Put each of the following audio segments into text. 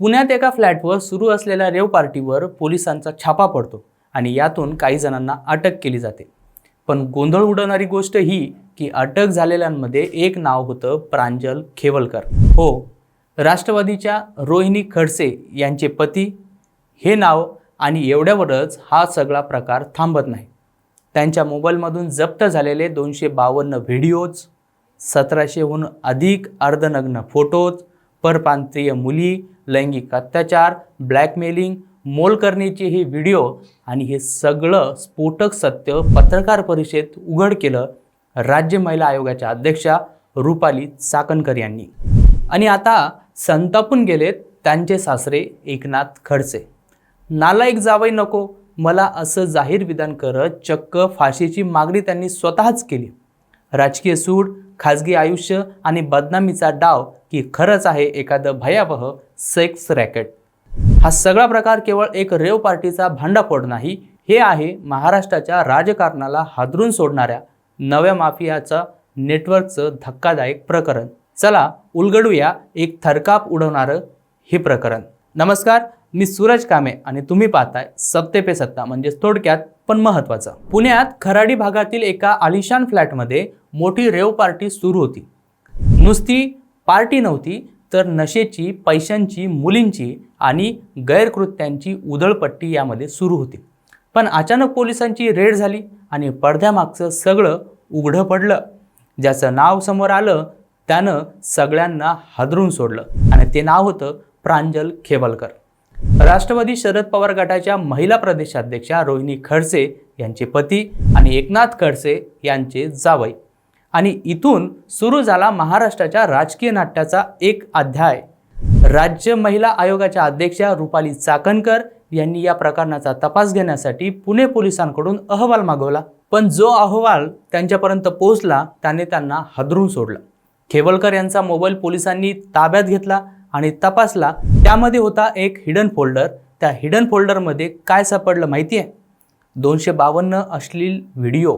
पुण्यात एका फ्लॅटवर सुरू असलेल्या रेव पार्टीवर पोलिसांचा छापा पडतो आणि यातून काही जणांना अटक केली जाते. पण गोंधळ उडवणारी गोष्ट ही की अटक झालेल्यांमध्ये एक नाव होतं प्रांजल खेवलकर. हो राष्ट्रवादीच्या रोहिणी खडसे यांचे पती हे नाव आणि एवढ्यावरच हा सगळा प्रकार थांबत नाही. त्यांच्या मोबाईलमधून जप्त झालेले दोनशे बावन्न व्हिडिओज सतराशेहून अधिक अर्धनग्न फोटोज परप्रांतीय मुली लैंगिक अत्याचार ब्लॅकमेलिंग मोलकर्णीचे हे व्हिडिओ आणि हे सगळं स्फोटक सत्य पत्रकार परिषदेत उघड केलं राज्य महिला आयोगाच्या अध्यक्षा रुपाली चाकणकर यांनी. आणि आता संतापून गेलेत त्यांचे सासरे एकनाथ खडसे. नालायक जावई नको मला असं जाहीर विधान करत चक्क फाशीची मागणी त्यांनी स्वतःच केली. राजकीय सूड खाजगी आयुष्य आणि बदनामीचा डाव की खरंच आहे एखादं भयावह सेक्स रॅकेट हा सगळा प्रकार केवळ एक रेव पार्टीचा भांडाफोड नाही हे आहे महाराष्ट्राच्या राजकारणाला हादरून सोडणाऱ्या नव्या माफियाचा नेटवर्कचं धक्कादायक प्रकरण. चला उलगडूया एक थरकाप उडवणारं हे प्रकरण. नमस्कार मी सूरज कामे आणि तुम्ही पाहताय सत्ते पे सत्ता म्हणजेच थोडक्यात पण महत्वाचं. पुण्यात खराडी भागातील एका आलिशान फ्लॅटमध्ये मोठी रेव पार्टी सुरू होती. नुसती पार्टी नव्हती तर नशेची पैशांची मुलींची आणि गैरकृत्यांची उधळपट्टी यामध्ये सुरू होती. पण अचानक पोलिसांची रेड झाली आणि पडद्यामागचं सगळं उघडं पडलं. ज्याचं नाव समोर आलं त्यानं सगळ्यांना हादरून सोडलं आणि ते नाव होतं प्रांजल खेवलकर. राष्ट्रवादी शरद पवार गटाच्या महिला प्रदेशाध्यक्षा रोहिणी खडसे यांचे पती आणि एकनाथ खडसे यांचे जावई. आणि इथून सुरू झाला महाराष्ट्राच्या राजकीय नाट्याचा एक अध्याय. राज्य महिला आयोगाच्या अध्यक्षा रुपाली चाकणकर यांनी या प्रकरणाचा तपास घेण्यासाठी पुणे पोलिसांकडून अहवाल मागवला. पण जो अहवाल त्यांच्यापर्यंत पोहोचला त्याने त्यांना हादरून सोडला. खेवलकर यांचा मोबाईल पोलिसांनी ताब्यात घेतला आणि तपासला. त्यामध्ये होता एक हिडन फोल्डर त्या हिडन फोल्डरमध्ये काय सापडलं माहिती आहे दोनशे बावन्न अश्लील व्हिडिओ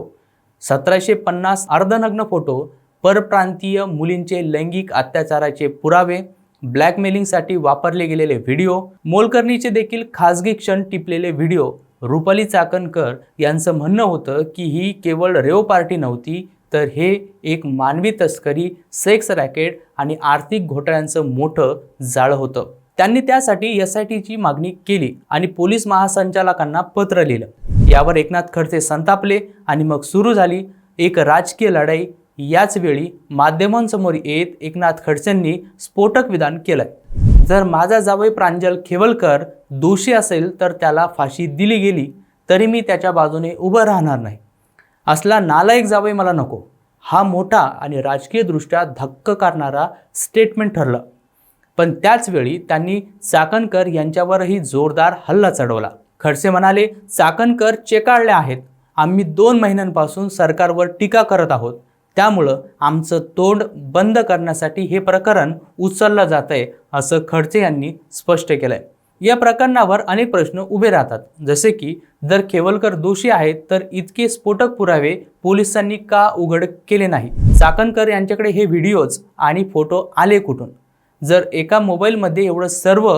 सतराशे पन्नास अर्धनग्न फोटो परप्रांतीय मुलींचे लैंगिक अत्याचाराचे पुरावे ब्लॅकमेलिंगसाठी वापरले गेलेले व्हिडिओ मोलकर्णीचे देखील खाजगी क्षण टिपलेले व्हिडिओ रुपाली चाकणकर यांचं म्हणणं होतं की ही केवळ रेव पार्टी नव्हती तर हे एक मानवी तस्करी सेक्स रॅकेट आणि आर्थिक घोटाळ्यांचं मोठं जाळं होतं. त्यांनी त्यासाठी एस आय टीची मागणी केली आणि पोलीस महासंचालकांना पत्र लिहिलं. यावर एकनाथ खडसे संतापले आणि मग सुरू झाली एक राजकीय लढाई. याचवेळी माध्यमांसमोर येत एकनाथ खडसेंनी स्फोटक विधान केलंय. जर माझा जावई प्रांजल खेवलकर दोषी असेल तर त्याला फाशी दिली गेली तरी मी त्याच्या बाजूने उभं राहणार नाही. असला नालायक जावई मला नको. हा मोठा आणि राजकीयदृष्ट्या धक्क करणारा स्टेटमेंट ठरलं. पण त्याचवेळी त्यांनी चाकणकर यांच्यावरही जोरदार हल्ला चढवला. खडसे म्हणाले चाकणकर चेकाळले आहेत. आम्ही दोन महिन्यांपासून सरकारवर टीका करत आहोत. त्यामुळं आमचं तोंड बंद करण्यासाठी हे प्रकरण उचललं जात आहे असं खडसे यांनी स्पष्ट केलं आहे या प्रकरणावर अनेक प्रश्न उभे राहतात. जसे की जर केवलकर दोषी आहेत तर इतके स्फोटक पुरावे पोलिसांनी का उघड केले नाही? चाकणकर यांच्याकडे हे व्हिडिओज आणि फोटो आले कुठून? जर एका मोबाईलमध्ये एवढं सर्व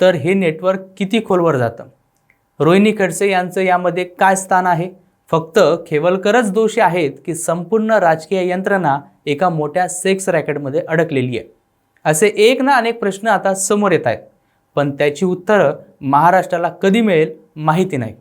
तर हे नेटवर्क किती खोलवर जातं? रोहिणी खडसे यांचं यामध्ये काय स्थान आहे? फक्त खेवलकरच दोषी आहेत की संपूर्ण राजकीय यंत्रणा एका मोठ्या सेक्स रॅकेटमध्ये अडकलेली आहे? असे एक ना अनेक प्रश्न आता समोर येत आहेत. पण त्याची उत्तरं महाराष्ट्राला कधी मिळेल माहिती नाही.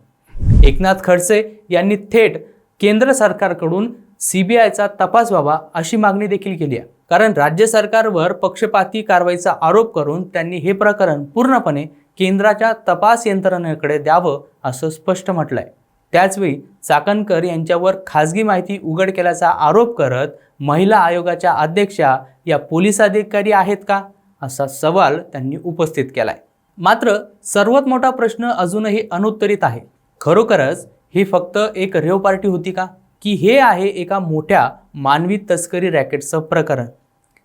एकनाथ खडसे यांनी थेट केंद्र सरकारकडून सी बी आयचा तपास व्हावा अशी मागणी देखील केली आहे. कारण राज्य सरकारवर पक्षपाती कारवाईचा आरोप करून त्यांनी हे प्रकरण पूर्णपणे केंद्राच्या तपास यंत्रणेकडे द्यावं असं स्पष्ट म्हटलंय. त्याचवेळी चाकणकर यांच्यावर खाजगी माहिती उघड केल्याचा आरोप करत महिला आयोगाच्या अध्यक्षा या पोलीस अधिकारी आहेत का? असा सवाल त्यांनी उपस्थित केलाय. मात्र सर्वात मोठा प्रश्न अजूनही अनुत्तरित आहे. खरोखरच ही फक्त एक रेव पार्टी होती का? की हे आहे एका मोठ्या मानवी तस्करी रॅकेटचं प्रकरण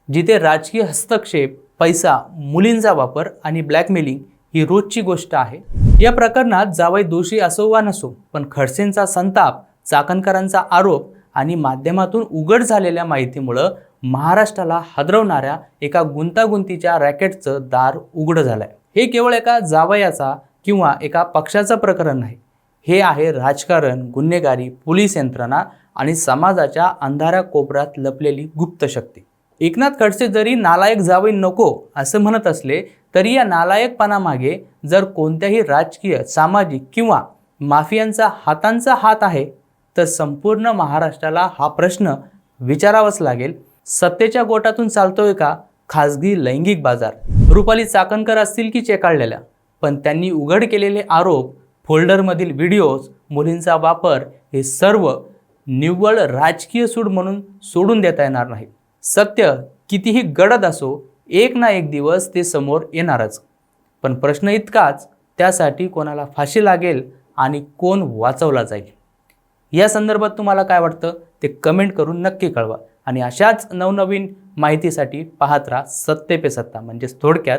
जिथे राजकीय हस्तक्षेप पैसा मुलींचा वापर आणि ब्लॅकमेलिंग ही रोजची गोष्ट आहे. या प्रकरणात जावई दोषी असो वा नसो पण खडसेंचा संताप चाकणकरांचा आरोप आणि माध्यमातून उघड झालेल्या माहितीमुळं महाराष्ट्राला हादरवणाऱ्या एका गुंतागुंतीच्या रॅकेटचं दार उघडं झालंय. हे केवळ एका जावयाचा किंवा एका पक्षाचं प्रकरण नाही. हे आहे राजकारण गुन्हेगारी पोलीस यंत्रणा आणि समाजाच्या अंधाऱ्या कोपऱ्यात लपलेली गुप्त शक्ती. एकनाथ खडसे जरी नालायक जावे नको असं म्हणत असले तरी या नालायकपणामागे जर कोणत्याही राजकीय सामाजिक किंवा माफियांचा हातांचा हात आहे तर संपूर्ण महाराष्ट्राला हा प्रश्न विचारावाच लागेल. सत्तेच्या गोटातून चालतोय का खाजगी लैंगिक बाजार? रुपाली चाकणकर असतील की चेकाळलेल्या? पण त्यांनी उघड केलेले आरोप फोल्डरमधील व्हिडिओज मुलींचा वापर हे सर्व निव्वळ राजकीय सूड म्हणून सोडून देता येणार नाही सत्य कितीही गडद असो एक ना एक दिवस ते समोर येणारच. पण प्रश्न इतकाच त्यासाठी कोणाला फाशी लागेल आणि कोण वाचवला जाईल. या संदर्भात तुम्हाला काय वाटतं? ते कमेंट करून नक्की कळवा. आणि अशाच नवनवीन माहितीसाठी पाहत राहा सत्ते पे सत्ता म्हणजेच थोडक्यात